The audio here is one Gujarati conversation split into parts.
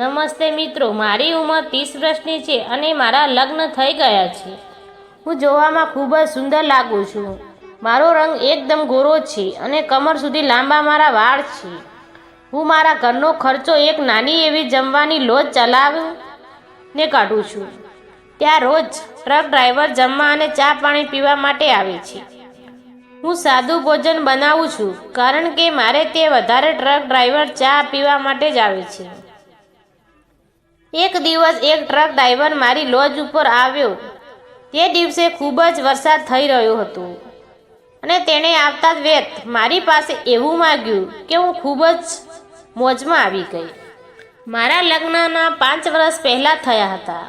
નમસ્તે મિત્રો, મારી ઉંમર ત્રીસ વર્ષની છે અને મારા લગ્ન થઈ ગયા છે. હું જોવામાં ખૂબ જ સુંદર લાગું છું. મારો રંગ એકદમ ગોરો છે અને કમર સુધી લાંબા મારા વાળ છે. હું મારા ઘરનો ખર્ચો એક નાની એવી જમવાની લોજ ચલાવીને કાઢું છું. ત્યાં રોજ ટ્રક ડ્રાઈવર જમવા અને ચા પાણી પીવા માટે આવે છે. હું સાદું ભોજન બનાવું છું, કારણ કે મારે તે વધારે ટ્રક ડ્રાઈવર ચા પીવા માટે જ આવે છે. એક દિવસ એક ટ્રક ડ્રાઈવર મારી લોજ ઉપર આવ્યો. તે દિવસે ખૂબ જ વરસાદ થઈ રહ્યો હતો. અને તેણે આવતા વેત મારી પાસે એવું માગ્યું કે હું ખૂબ જ મોજમાં આવી ગઈ. મારા લગ્નના પાંચ વર્ષ પહેલાં થયા હતા.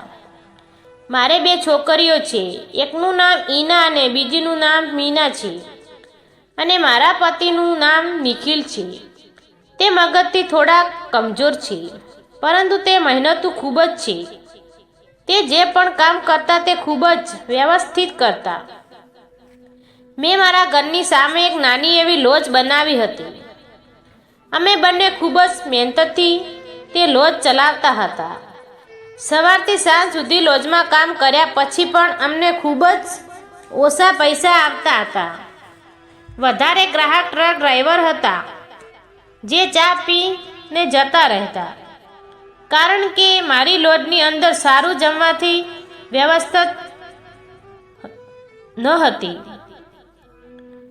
મારે બે છોકરીઓ છે. એકનું નામ ઈના અને બીજીનું નામ મીના છે. અને મારા પતિનું નામ નિખિલ છે. તે મગજથી થોડા કમજોર છે. પરંતુ તે મહેનતુ ખૂબ જ છે. તે જે પણ કામ કરતા તે ખૂબ જ વ્યવસ્થિત કરતા. મેં મારા ઘરની સામે એક નાની એવી લોજ બનાવી હતી. અમે બંને ખૂબ જ મહેનતથી તે લોજ ચલાવતા હતા. સવારથી સાંજ સુધી લોજમાં કામ કર્યા પછી પણ અમને ખૂબ જ ઓછા પૈસા આપતા હતા. વધારે ગ્રાહક ટ્રક ડ્રાઈવર હતા, જે ચા પીને જતા રહેતા. કારણ કે મારી લોજની અંદર સારું જમવાથી વ્યવસ્થિત ન હતી.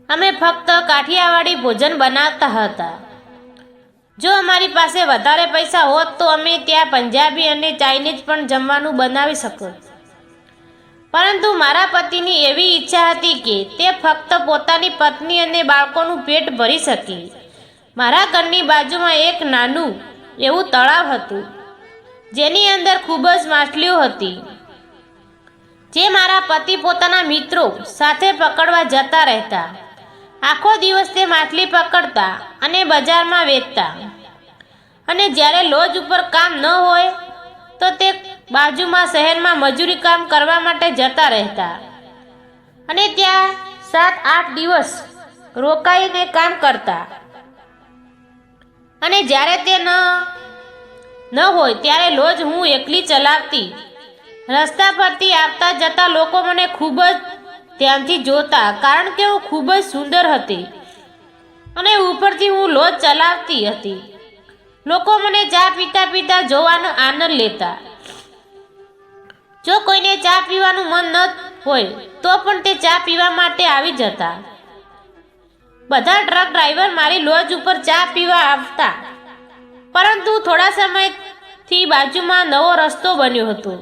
અમે ફક્ત કાઠિયાવાડી ભોજન બનાવતા હતા. જો અમારી પાસે વધારે પૈસા હોત તો અમે ત્યાં પંજાબી અને ચાઇનીઝ પણ જમવાનું બનાવી શકત. પરંતુ મારા પતિની એવી ઈચ્છા હતી કે તે ફક્ત પોતાની પત્ની અને બાળકોનું પેટ ભરી શકે. મારા ઘરની બાજુમાં એક નાનું એવું તળાવ હતું. જેની અંદર ખૂબ જ માછલીઓ હતી. જે મારા પતિ પોતાના મિત્રો સાથે પકડવા જતા રહેતા. આખો દિવસ તે માછલી પકડતા અને બજારમાં વેચતા. અને જ્યારે લોજ ઉપર કામ ન હોય, તો તે બાજુમાં શહેરમાં મજૂરી કામ કરવા માટે જતા રહેતા. અને ત્યાં સાત, આઠ દિવસ રોકાઈને કામ કરતા. અને જ્યારે તે ન ન હોય ત્યારે લોજ હું એકલી ચલાવતી. રસ્તા પરથી આવતા જતા લોકો મને ખૂબ જ ધ્યાનથી જોતા, કારણ કે હું ખૂબ જ સુંદર હતી અને ઉપરથી હું લોજ ચલાવતી હતી. લોકો મને ચા પીતા પીતા જોવાનો આનંદ લેતા. જો કોઈને ચા પીવાનું મન ન હોય, તો પણ તે ચા પીવા માટે આવી જતા. બધા ટ્રક ડ્રાઈવર મારી લોજ ઉપર ચા પીવા આવતા. પરંતુ થોડા સમયથી બાજુમાં નવો રસ્તો બન્યો હતો.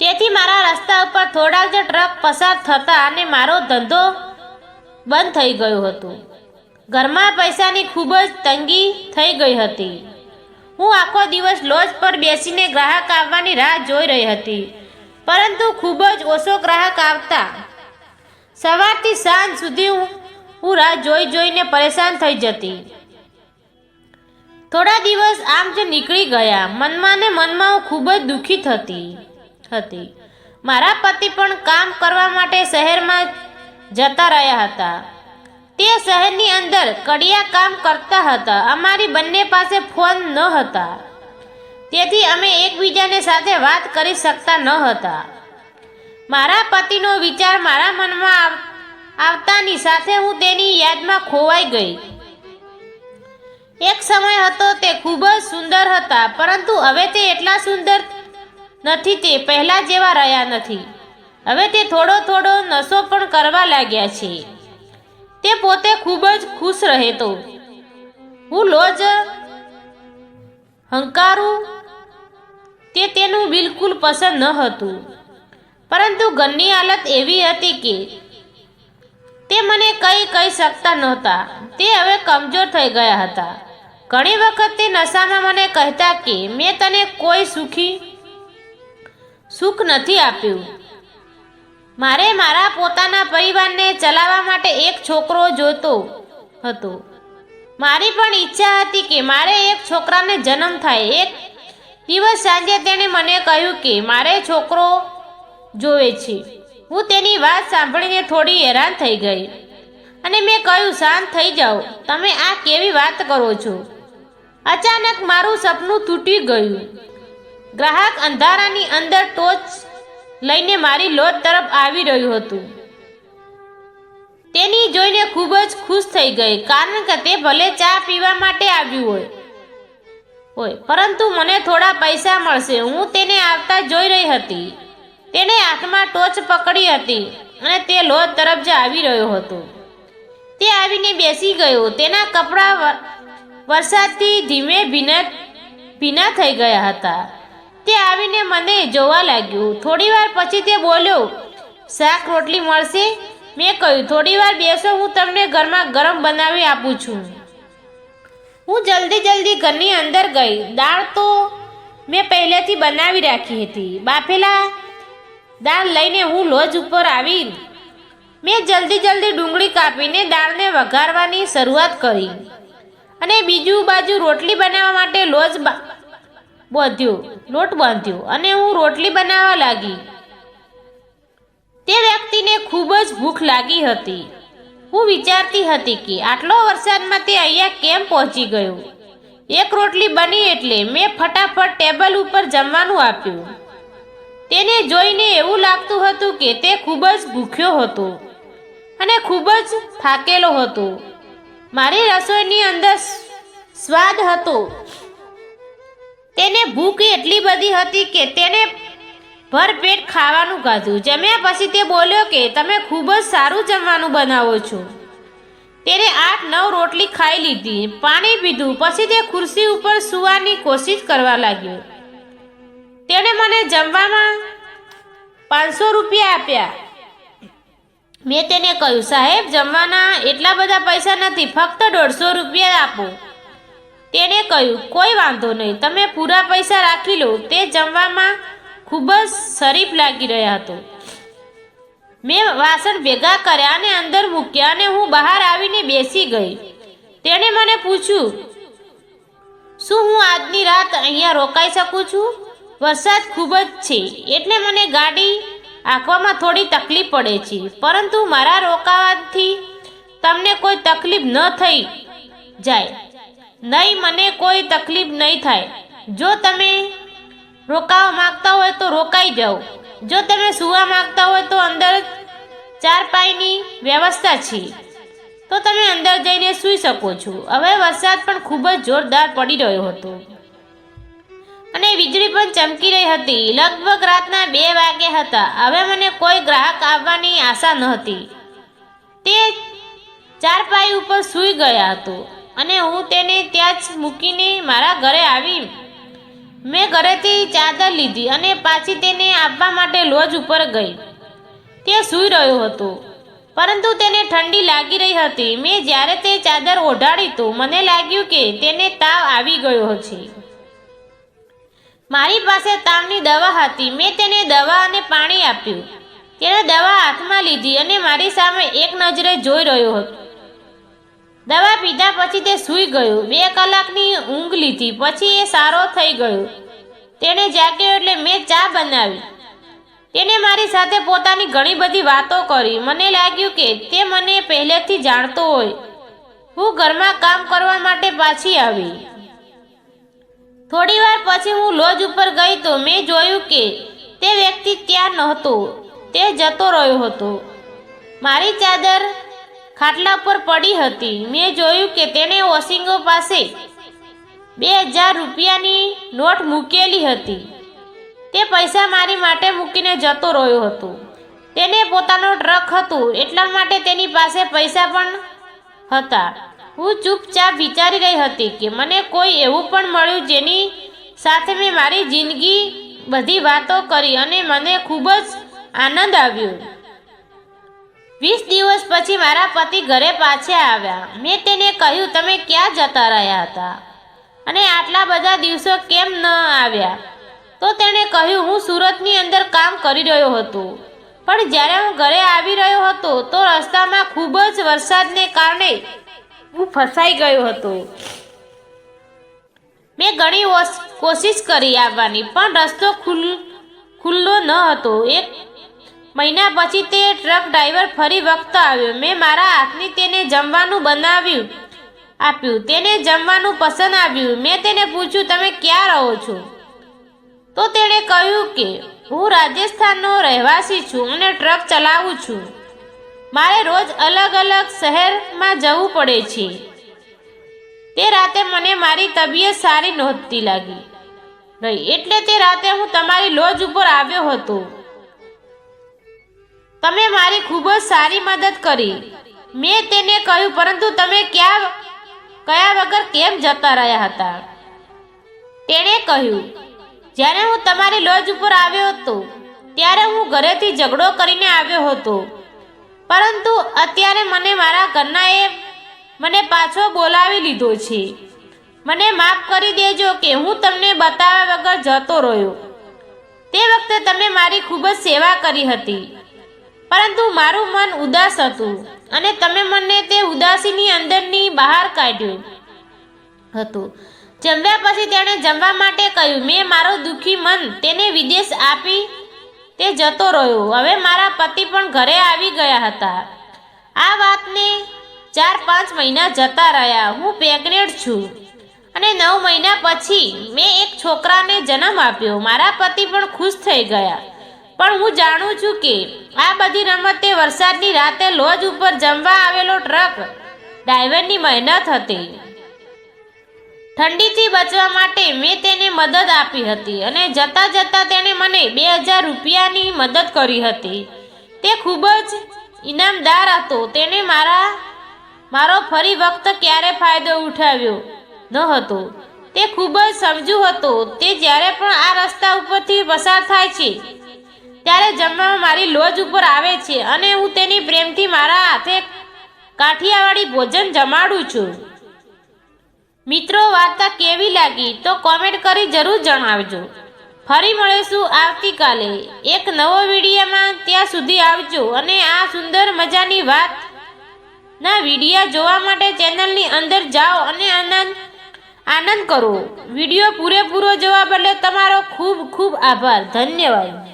તેથી મારા રસ્તા ઉપર થોડાક જ ટ્રક પસાર થતા અને મારો ધંધો બંધ થઈ ગયો હતો. ઘરમાં પૈસાની ખૂબ જ તંગી થઈ ગઈ હતી. હું આખો દિવસ લોજ પર બેસીને ગ્રાહક આવવાની રાહ જોઈ રહી હતી, પરંતુ ખૂબ જ ઓછો ગ્રાહક આવતા. સવારથી સાંજ સુધી હું રાહ જોઈ જોઈને પરેશાન થઈ જતી. થોડા દિવસ આમ જ નીકળી ગયા, મનમાં ને મનમાં હું ખૂબ જ દુઃખી થતી હતી. મારા પતિ પણ કામ કરવા માટે શહેરમાં જતા રહ્યા હતા. તે શહેરની અંદર કડિયા કામ કરતા હતા. અમારી બંને પાસે ફોન ન હતા. તેથી અમે એકબીજાને સાથે વાત કરી શકતા ન હતા. મારા પતિનો વિચાર મારા મનમાં આવતાની સાથે હું તેની યાદમાં ખોવાઈ ગઈ. એક સમય હતો તે ખૂબ જ સુંદર હતા, પરંતુ હવે તે એટલા સુંદર નથી તે પહેલા જેવા રહ્યા નથી. હવે તે થોડો થોડો નશો પણ કરવા લાગ્યા છે. તે પોતે ખૂબ જ ખુશ રહેતો. હું લોજ હંકારું તે તેનું બિલકુલ પસંદ ન હતું. પરંતુ ઘરની હાલત એવી હતી કે તે મને કંઈ કહી શકતા નહોતા. તે હવે કમજોર થઈ ગયા હતા. ઘણી વખત તે નશામાં મને કહેતા કે મેં તને કોઈ સુખી સુખ નથી આપ્યું. મારે મારા પોતાના પરિવારને ચલાવવા માટે એક છોકરો જોતો હતો. મારી પણ ઈચ્છા હતી કે મારે એક છોકરાને જન્મ થાય. એક દિવસ સાંજે તેણે મને કહ્યું કે મારે છોકરો જોવે છે. હું તેની વાત સાંભળીને થોડી હેરાન થઈ ગઈ અને મેં કહ્યું, શાંત થઈ જાઓ. તમે આ કેવી વાત કરો છો? અચાનક મારું સપનું તૂટી ગયું. ગ્રાહક અંધારાની અંદર ટોચ લઈને મારી લોટ તરફ આવી રહ્યું હતું. તેની જોઈને ખૂબ જ ખુશ થઈ ગઈ, કારણ કે તે ભલે ચા પીવા માટે આવ્યું હોય. હોય, પરંતુ મને થોડા પૈસા મળશે. હું તેને આવતા જોઈ રહી હતી. તેણે હાથમાં ટોચ પકડી હતી અને તે લોજ તરફ જ આવી રહ્યો હતો. તે આવીને બેસી ગયો. તેના કપડાં વરસાદથી ધીમે ભીના ભીના થઈ ગયા હતા. તે આવીને મને જોવા લાગ્યું. થોડીવાર પછી તે બોલ્યો, શાક રોટલી મળશે? મેં કહ્યું, થોડીવાર બેસો, હું તમને ઘરમાં ગરમ બનાવી આપું છું. હું જલ્દી જલ્દી ઘરની અંદર ગઈ. દાળ તો મેં પહેલેથી બનાવી રાખી હતી. બાફેલા દાળ લઈને હું લોજ ઉપર આવી મેં જલ્દી જલ્દી ડુંગળી કાપીને દાળને વઘારવાની શરૂઆત કરી. અને બીજું બાજુ રોટલી બનાવવા માટે લોજ બાંધ્યો. લોટ બાંધ્યો અને હું રોટલી બનાવવા લાગી. તે વ્યક્તિને ખૂબ જ ભૂખ લાગી હતી. હું વિચારતી હતી કે આટલો વરસાદમાં તે અહીંયા કેમ પહોંચી ગયો? એક રોટલી બની એટલે મેં ફટાફટ ટેબલ ઉપર જમવાનું આપ્યું. તેને જોઈને એવું લાગતું હતું કે તે ખૂબ જ ભૂખ્યો હતો અને ખૂબ જ થાકેલો હતો. મારી રસોઈની અંદર સ્વાદ હતો. તેને ભૂખ એટલી બધી હતી કે તેને ભરપેટ ખાવાનું ખાધું જમ્યા પછી તે બોલ્યો કે, તમે ખૂબ જ સારું જમવાનું બનાવો છો. તેને આઠ નવ રોટલી ખાઈ લીધી, પાણી પીધું, પછી તે ખુરશી ઉપર સુવાની કોશિશ કરવા લાગ્યો. તેણે મને જમવામાં પાંચસો રૂપિયા આપ્યા. મેં તેને કહ્યું, સાહેબ, જમવાના એટલા બધા પૈસા નથી, ફક્ત દોઢસો રૂપિયા આપો. તેણે કહ્યું, કોઈ વાંધો નહીં, તમે પૂરા પૈસા રાખી લો. તે જમવામાં ખૂબ જ શરીફ લાગી રહ્યા હતો. મેં વાસણ ભેગા કર્યા અને અંદર મૂક્યા અને હું બહાર આવીને બેસી ગઈ. તેણે મને પૂછ્યું, શું હું આજની રાત અહીંયા રોકાઈ શકું છું? વરસાદ ખૂબ જ છે, એટલે મને ગાડી આંકવામાં થોડી તકલીફ પડે છે. પરંતુ મારા રોકાવાથી તમને કોઈ તકલીફ ન થઈ જાય. નહીં, મને કોઈ તકલીફ નહીં થાય. જો તમે રોકાવા માંગતા હોય તો રોકાઈ જાઓ. જો તમે સુવા માંગતા હોય તો અંદર ચાર પાઈની વ્યવસ્થા છે. તો તમે અંદર જઈને સૂઈ શકો છો. હવે વરસાદ પણ ખૂબ જ જોરદાર પડી રહ્યો હતો. અને વીજળી પણ ચમકી રહી હતી. લગભગ રાતના બે વાગ્યા હતા. હવે મને કોઈ ગ્રાહક આવવાની આશા નહોતી હતી. તે ચારપાઈ ઉપર સૂઈ ગયા હતો અને હું તેને ત્યાં જ મૂકીને મારા ઘરે આવી. મેં ઘરેથી ચાદર લીધી અને પાછી તેને આપવા માટે લોજ ઉપર ગઈ. તે સૂઈ રહ્યો હતો. પરંતુ તેને ઠંડી લાગી રહી હતી. મેં જ્યારે તે ચાદર ઓઢાડી તો મને લાગ્યું કે તેને તાવ આવી ગયો છે મારી પાસે તાવની દવા હતી. મેં તેને દવા અને પાણી આપ્યું. તેણે દવા હાથમાં લીધી અને મારી સામે એક નજરે જોઈ રહ્યો હતો. દવા પીધા પછી તે સૂઈ ગયો. બે કલાકની ઊંઘ લીધી. પછી એ સારો થઈ ગયો. તેણે જાગ્યો એટલે મેં ચા બનાવી. તેને મારી સાથે પોતાની ઘણી બધી વાતો કરી. મને લાગ્યું કે તે મને પહેલેથી જાણતો હોય. હું ઘરમાં કામ કરવા માટે પાછી આવી. થોડી વાર પછી હું લોજ ઉપર ગઈ તો મેં જોયું કે તે વ્યક્તિ ત્યાં નહોતો, તે જતો રહ્યો હતો. મારી ચાદર ખાટલા પર પડી હતી. મેં જોયું કે તેણે ઓસિંગો પાસે બે હજાર રૂપિયાની નોટ મૂકેલી હતી. તે પૈસા મારી માટે મૂકીને જતો રહ્યો હતો. તેને પોતાનો ટ્રક હતું, એટલા માટે તેની પાસે પૈસા પણ હતા. હું ચૂપચાપ વિચારી રહી હતી કે મને કોઈ એવું પણ મળ્યું જેની સાથે મેં મારી જિંદગી બધી વાતો કરી અને મને ખૂબ જ આનંદ આવ્યો. વીસ દિવસ પછી મારા પતિ ઘરે પાછા આવ્યા. મેં તેને કહ્યું, તમે ક્યાં જતા રહ્યા હતા? અને આટલા બધા દિવસો કેમ ન આવ્યા? તો તેણે કહ્યું, હું સુરતની અંદર કામ કરી રહ્યો હતો. પણ જ્યારે હું ઘરે આવી રહ્યો હતો, તો રસ્તામાં ખૂબ જ વરસાદને કારણે હું ફસાઈ ગયો હતો. મેં ઘણી કોશિશ કરી આવવાની, પણ રસ્તો ખુલ, ખુલ્લો ન હતો. એક મહિના પછી તે ટ્રક ડ્રાઈવર ફરી વખત આવ્યો. મેં મારા હાથની તેને જમવાનું બનાવ્યું, આપ્યું. તેને જમવાનું પસંદ આવ્યું. મેં તેને પૂછ્યું, તમે ક્યાં રહો છો? તો તેણે કહ્યું કે, હું રાજસ્થાનનો રહેવાસી છું અને ટ્રક ચલાવું છું. મારે રોજ અલગ અલગ શહેરમાં જવું પડે છે. તે રાતે મને મારી તબિયત સારી નહોતી લાગી. રહી એટલે તે રાતે હું તમારી લોજ ઉપર આવ્યો હતો. તમે મારી ખૂબ જ સારી મદદ કરી. મેં તેને કહ્યું, પરંતુ તમે ક્યાં, કયા વગર કેમ જતા રહ્યા હતા? તેણે કહ્યું, જ્યારે હું તમારી લોજ ઉપર આવ્યો હતો, ત્યારે હું ઘરેથી ઝઘડો કરીને આવ્યો હતો. પરંતુ અત્યારે મને મારા ઘરનાએ મને પાછો બોલાવી લીધો છે. મને માફ કરી દેજો કે હું તમને બતાવ્યા વગર જતો રહ્યો. તે વખતે તમે મારી ખૂબ જ સેવા કરી હતી. પરંતુ મારું મન ઉદાસ હતું અને તમે મને તે ઉદાસીની અંદરની બહાર કાઢ્યું હતું. જમ્યા પછી તેણે જમવા માટે કહ્યું, મેં મારો દુઃખી મન તેને વિદેશ આપી તે જતો રહ્યો. હવે મારા પતિ પણ ઘરે આવી ગયા હતા. આ વાતને ચાર પાંચ મહિના જતા રહ્યા. હું પ્રેગ્નેન્ટ છું. અને નવ મહિના પછી મેં એક છોકરાને જન્મ આપ્યો. મારા પતિ પણ ખુશ થઈ ગયા. પણ હું જાણું છું કે આ બધી રમતે વરસાદની રાતે લોજ ઉપર જમવા આવેલો ટ્રક ડ્રાઈવરની મહેનત હતી. ઠંડીથી બચવા માટે મેં તેને મદદ આપી હતી અને જતા જતા તેણે મને બે હજાર રૂપિયાની મદદ કરી હતી. તે ખૂબ જ ઇનામદાર હતો. તેણે મારા, મારો ફરી વખત ક્યારે ફાયદો ઉઠાવ્યો ન હતો. તે ખૂબ જ સમજુ હતો. તે જ્યારે પણ આ રસ્તા ઉપરથી પસાર થાય છે, ત્યારે જમવામાં મારી લોજ ઉપર આવે છે અને હું તેની પ્રેમથી મારા હાથે કાઠિયાવાડી ભોજન જમાડું છું. મિત્રો, વાર્તા કેવી લાગી તો કોમેન્ટ કરી જરૂર જણાવજો. ફરી મળીશું આવતીકાલે. એક નવો વિડીયામાં ત્યાં સુધી આવજો અને આ સુંદર મજાની વાત. ના, વિડીયા જોવા માટે ચેનલની અંદર જાઓ અને આનંદ આનંદ કરો. વીડિયો પૂરેપૂરો જોવા બદલે તમારો ખૂબ ખૂબ આભાર. ધન્યવાદ.